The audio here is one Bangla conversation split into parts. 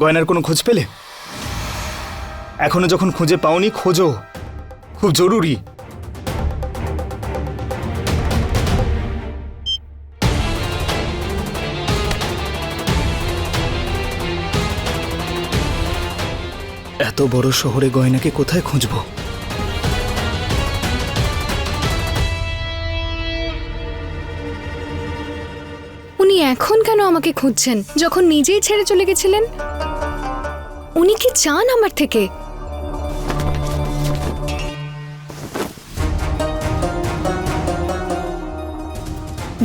গয়নার কোনো খোঁজ পেলে? এখনও যখন খুঁজে পাওনি, খোঁজো। খুব জরুরি। এত বড় শহরে গয়নাকে কোথায় খুঁজবো? উনি এখন কেন আমাকে খুঁজছেন? যখন নিজেই ছেড়ে চলে গেছিলেন? উনি কি চান আমার থেকে?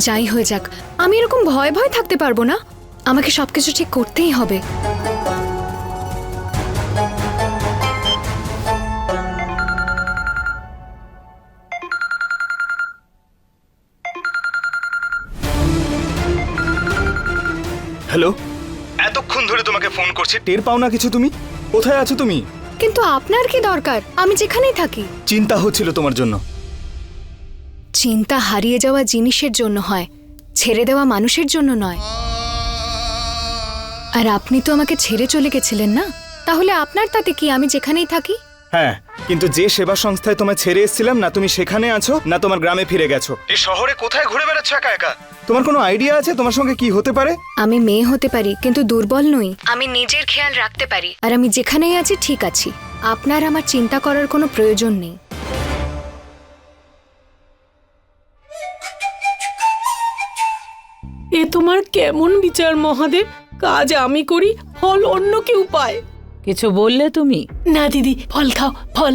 যাই হয়ে যাক, আমি এরকম ভয় ভয় থাকতে পারব না। আমাকে সবকিছু ঠিক করতেই হবে। হ্যালো? এতক্ষণ ধরে তোমাকে ফোন করছি? টের পাও না কিছু তুমি? কোথায় আছো তুমি? কিন্তু আপনার কি দরকার? আমি যেখানেই থাকি। চিন্তা হচ্ছিল তোমার জন্য। চিন্তা হারিয়ে যাওয়া জিনিসের জন্য হয়। ছেড়ে দেওয়া মানুষের জন্য নয়। আর আপনি তো আমাকে ছেড়ে চলে গেছিলেন না? তাহলে আপনার তাতে কি আমি যেখানেই থাকি? হ্যাঁ কিন্তু যে সেবা সংস্থায় তোমায় ছেড়ে এসেছিলাম না তুমি সেখানে আছো না তোমার গ্রামে ফিরে গেছো। এই শহরে কোথায় ঘুরে বেড়াচ্ছ একা একা? তোমার কোনো আইডিয়া আছে তোমার সঙ্গে কি হতে পারে? আমি মেয়ে হতে পারি কিন্তু দুর্বল নই। আমি নিজের খেয়াল রাখতে পারি। আর আমি যেখানেই আছি ঠিক আছি। আপনার আমার চিন্তা করার কোনো প্রয়োজন নেই। এ তোমার কেমন বিচার মহাদেব? কাজ আমি করি ফল অন্য কেউ পায়। কিছু বললে তুমি? না দিদি ফল খাও ফল।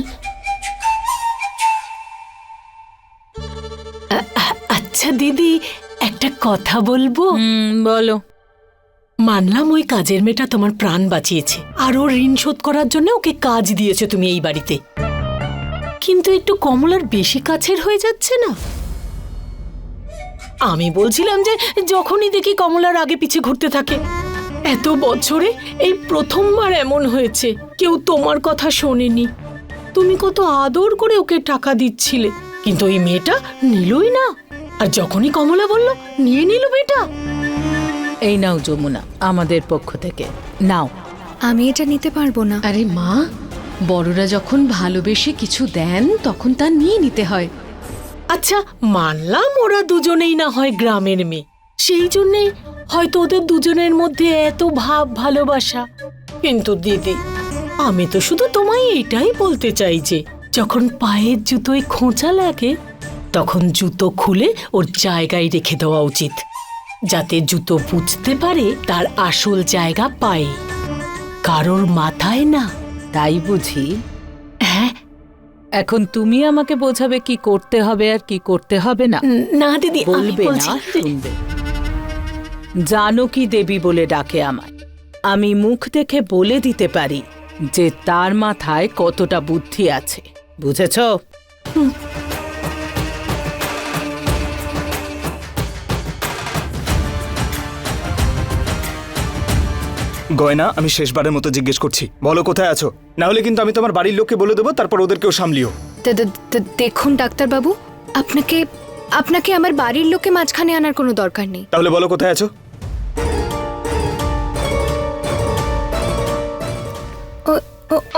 আচ্ছা দিদি একটা কথা বলব? বলো। মানলাম ওই কাজের মেয়েটা তোমার প্রাণ বাঁচিয়েছে আর ওর ঋণ শোধ করার জন্য ওকে কাজ দিয়েছে তুমি এই বাড়িতে। কিন্তু একটু কমলার বেশি কাছের হয়ে যাচ্ছে না? আমি বলছিলাম যে যখনই দেখি কমলার আগে পিছে ঘুরতে থাকে এত বছরে এই প্রথমবার এমন হয়েছে। কেউ তোমার কথা শোনেনি। তুমি কত আদর করে ওকে টাকা দিচ্ছিলে। কিন্তু ওই মেয়েটা নিলই না। আর যখনই কমলা বলল নিয়ে নিল মেয়েটা। এই নাও যমুনা আমাদের পক্ষ থেকে। নাও। আমি এটা নিতে পারব না। আরে মা বড়রা যখন ভালোবেসে কিছু দেন তখন তা নিয়ে নিতে হয়। আচ্ছা মানলাম ওরা দুজনেই না হয় গ্রামের মেয়ে। সেই জন্যে হয়তো ওদের দুজনের মধ্যে এত ভাব ভালোবাসা। কিন্তু দিদি আমি তো শুধু তোমায় এটাই বলতে চাই যে যখন পায়ের জুতোয় খোঁচা লাগে তখন জুতো খুলে ওর জায়গায় রেখে দেওয়া উচিত যাতে জুতো বুঝতে পারে তার আসল জায়গা পায়ে। কারোর মাথায় না। তাই বুঝি? হ্যাঁ। এখন তুমি আমাকে বোঝাবে কি করতে হবে আর কি করতে হবে না? না দিদি বলবে না শুনবে। জানকী দেবী বলে ডাকে আমায়। আমি মুখ দেখে বলে দিতে পারি যে তার মাথায় কতটা বুদ্ধি আছে। বুঝেছ? গয়না আমি শেষবারের মতো জিজ্ঞেস করছি। বলো কোথায় আছো? না হলে কিন্তু আমি তোমার বাড়ির লোককে বলে দেবো তারপর ওদেরকেও সামলিও। দেখুন ডাক্তারবাবু আপনাকে আপনাকে আমার বাড়ির লোককে মাঝখানে আনার কোনো দরকার নেই। তাহলে বলো কোথায় আছো?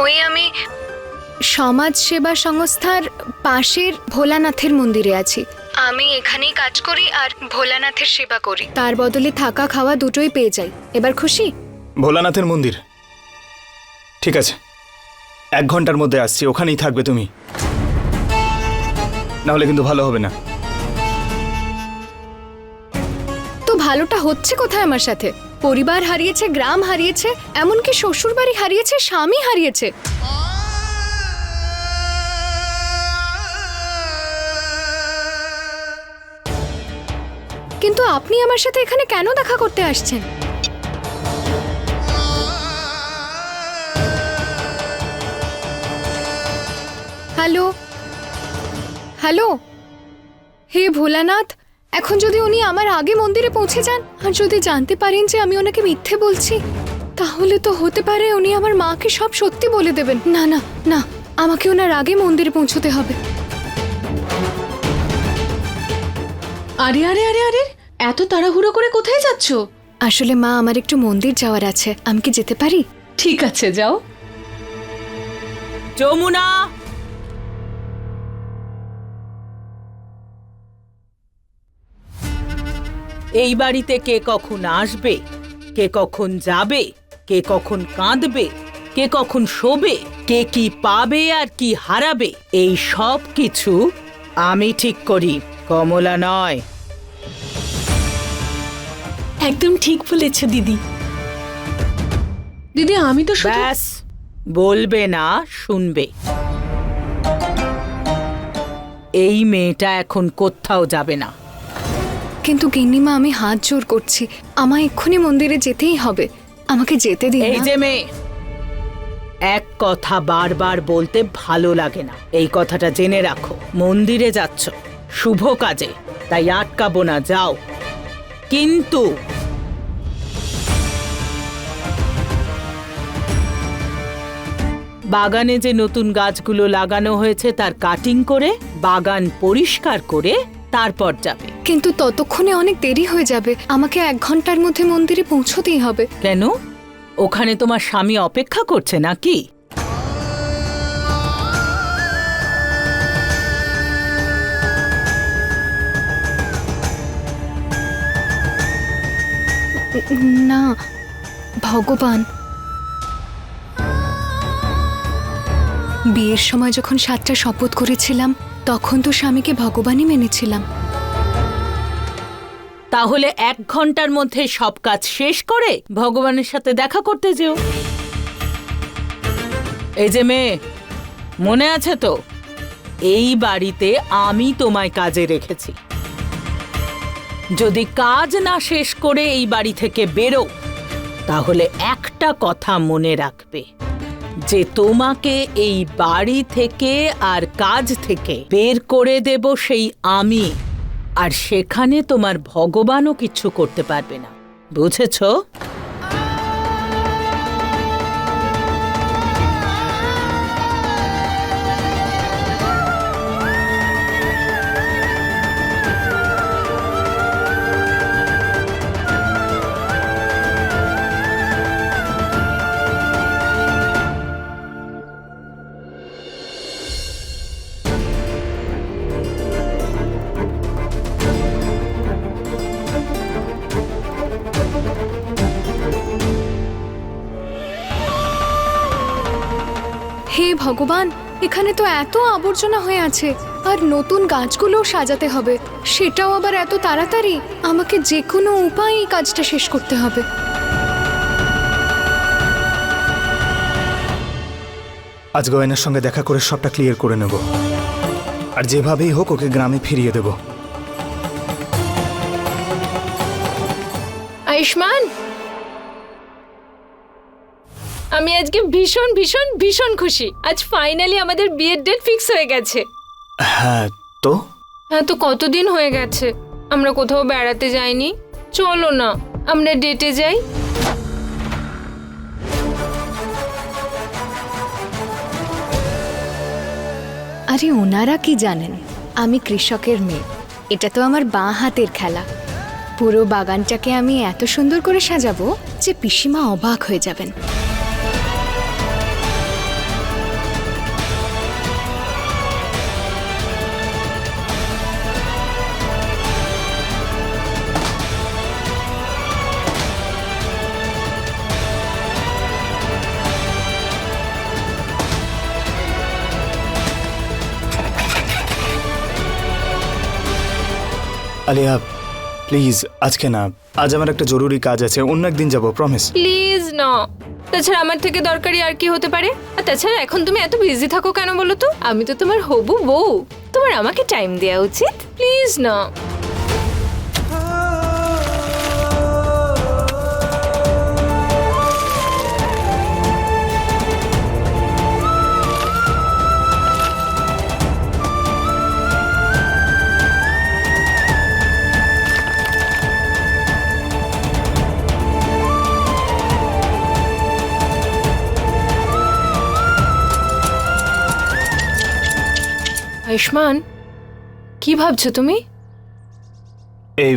ওই আমি সমাজ সেবা সংস্থার পাশের ভোলানাথের মন্দিরে আছি। আমি এখানেই কাজ করি আর ভোলানাথের সেবা করি। তার বদলে থাকা খাওয়া দুটোই পেয়ে যাই। এবার খুশি? ভোলানাথের মন্দির। ঠিক আছে। এক ঘণ্টার মধ্যে আসছি ওখানেই থাকবে তুমি। না হলে কিন্তু ভালো হবে না। তো ভালোটা হচ্ছে কোথায় আমার সাথে? পরিবার হারিয়েছে, গ্রাম হারিয়েছে, এমনকি শ্বশুর বাড়ি হারিয়েছে, স্বামী হারিয়েছে। কিন্তু আপনি আমার সাথে এখানে কেন দেখা করতে আসছেন? হ্যালো? হ্যালো? হে ভোলানাথ এখন যদি উনি আমার আগে মন্দিরে পৌঁছে যান আর যদি জানতে পারেন যে আমি ওনাকে মিথ্যে বলছি তাহলে তো হতে পারে উনি আমার মাকে সব সত্যি বলে দেবেন। না না না আমাকে ওনার আগে মন্দিরে পৌঁছতে হবে। আরে আরে আরে আরে এত তাড়াহুড়ো করে কোথায় যাচ্ছ? আসলে মা আমার একটু মন্দির যাওয়ার আছে। আমি কি যেতে পারি? ঠিক আছে যাও। যমুনা! এই বাড়িতে কে কখন আসবে? কে কখন যাবে? কে কখন কাঁদবে? কে কখন শোবে? কে কি পাবে আর কি হারাবে? এই সব কিছু আমি ঠিক করি কমলা নয়। একদম ঠিক বলেছ দিদি। দিদি আমি তো ব্যাস বলবে না শুনবে। এই মেয়েটা এখন কোথাও যাবে না। কিন্তু গিন্নিমা, আমি হাত জোর করছি। আমায় এক্ষুনি মন্দিরে যেতেই হবে। আমাকে যেতে দিন এই যে মেয়ে, এক কথা বারবার বলতে ভালো লাগে না। এই কথাটা জেনে রাখো, মন্দিরে যাচ্ছ, শুভ কাজে, তাই আটকাবো না, যাও। কিন্তু বাগানে যে নতুন গাছগুলো লাগানো হয়েছে, তার কাটিং করে বাগান পরিষ্কার করে তারপর যাবে। কিন্তু ততক্ষণে অনেক দেরি হয়ে যাবে। আমাকে এক ঘণ্টার মধ্যে মন্দিরে পৌঁছতেই হবে। কেন? ওখানে তোমার স্বামী অপেক্ষা করছে নাকি? না ভগবান। বিয়ের সময় যখন সাতটা শপথ করেছিলাম তখন তো স্বামীকে ভগবানই মেনেছিলাম। তাহলে এক ঘণ্টার মধ্যে সব কাজ শেষ করে ভগবানের সাথে দেখা করতে যেও। এই যে মেয়ে, মনে আছে তো? এই বাড়িতে আমি তোমায় কাজে রেখেছি। যদি কাজ না শেষ করে এই বাড়ি থেকে বেরো, তাহলে একটা কথা মনে রাখবে। যে তোমাকে এই বাড়ি থেকে আর কাজ থেকে বের করে দেব সেই আমি। আর সেখানে তোমার ভগবানও কিছু করতে পারবে না। বুঝেছ? হে ভগবান এখানে তো এত আবর্জনা হয়ে আছে আর নতুন গাছগুলোও সাজাতে হবে। সেটাও আবার এত তাড়াতাড়ি? আমাকে যে কোনো উপায়ে এই কাজটা শেষ করতে হবে। আজ গয়নার সঙ্গে দেখা করে সবটা ক্লিয়ার করে নেব। আর যেভাবেই হোক ওকে গ্রামে ফিরিয়ে দেব। আয়ুষ্মান আমি আজকে ভীষণ ভীষণ ভীষণ খুশি। আজ ফাইনালি আমাদের বিয়ের ডেট ফিক্স হয়ে গেছে। হ্যাঁ তো? হ্যাঁ তো কতদিন হয়ে গেছে? আমরা কোথাও বেড়াতে যাইনি। চলো না আমরা ডেটে যাই। আরে ওনারা কি জানেন? আমি কৃষকের মেয়ে। এটা তো আমার বাঁ হাতের খেলা। পুরো বাগানটাকে আমি এত সুন্দর করে সাজাবো যে পিসিমা অবাক হয়ে যাবেন। আলিয়া প্লিজ আজকে না, আজ আমার একটা জরুরি কাজ আছে, অন্য একদিন যাব প্রমিস প্লিজ না। তাছাড়া আমার থেকে দরকারি আর কি হতে পারে? আর তাছাড়া এখন তুমি এত বিজি থাকো কেন বলো তো? আমি তো তোমার হবু বউ। তোমার আমাকে টাইম দেওয়া উচিত? প্লিজ না। আয়ুষ্মান কি ভাবছ তুমি? এই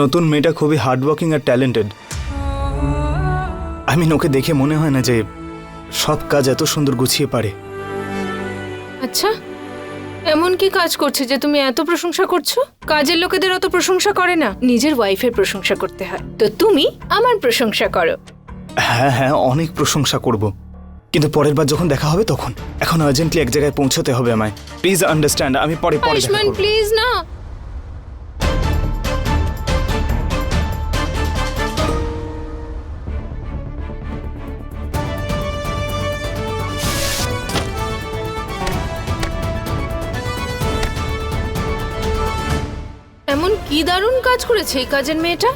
নতুন মেয়েটা খুবই হার্ডওয়ার্কিং আর ট্যালেন্টেড আমি ওকে দেখে মনে হয় না যে সব কাজ এত সুন্দর গুছিয়ে পারে। আচ্ছা এমন কি কাজ করছে যে তুমি এত প্রশংসা করছ? কাজের লোকেদের অত প্রশংসা করে না নিজের ওয়াইফের প্রশংসা করতে হয়। তো তুমি আমার প্রশংসা করো। হ্যাঁ হ্যাঁ অনেক প্রশংসা করব। কিন্তু পরের বার যখন দেখা হবে তখন। এখন আর্জেন্টলি এক জায়গায় পৌঁছতে হবে আমায়। প্লিজ আন্ডারস্ট্যান্ড আমি পরে পরে দেখা আয়ুষ্মান করব। প্লিজ না। এমন কি দারুণ কাজ করেছে এই কাজের মেয়েটা?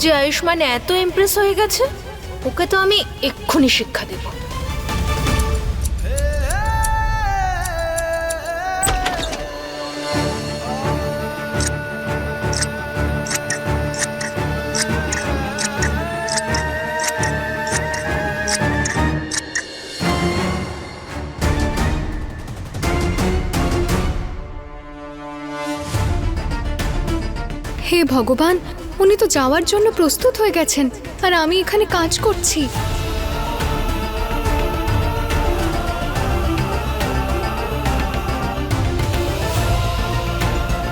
যে আয়ুষ্মান এত ইমপ্রেস হয়ে গেছে? ওকে তো আমি এক্ষুনি শিক্ষা দেব। হে ভগবান উনি তো যাওয়ার জন্য প্রস্তুত হয়ে গেছেন আর আমি এখানে কাজ করছি।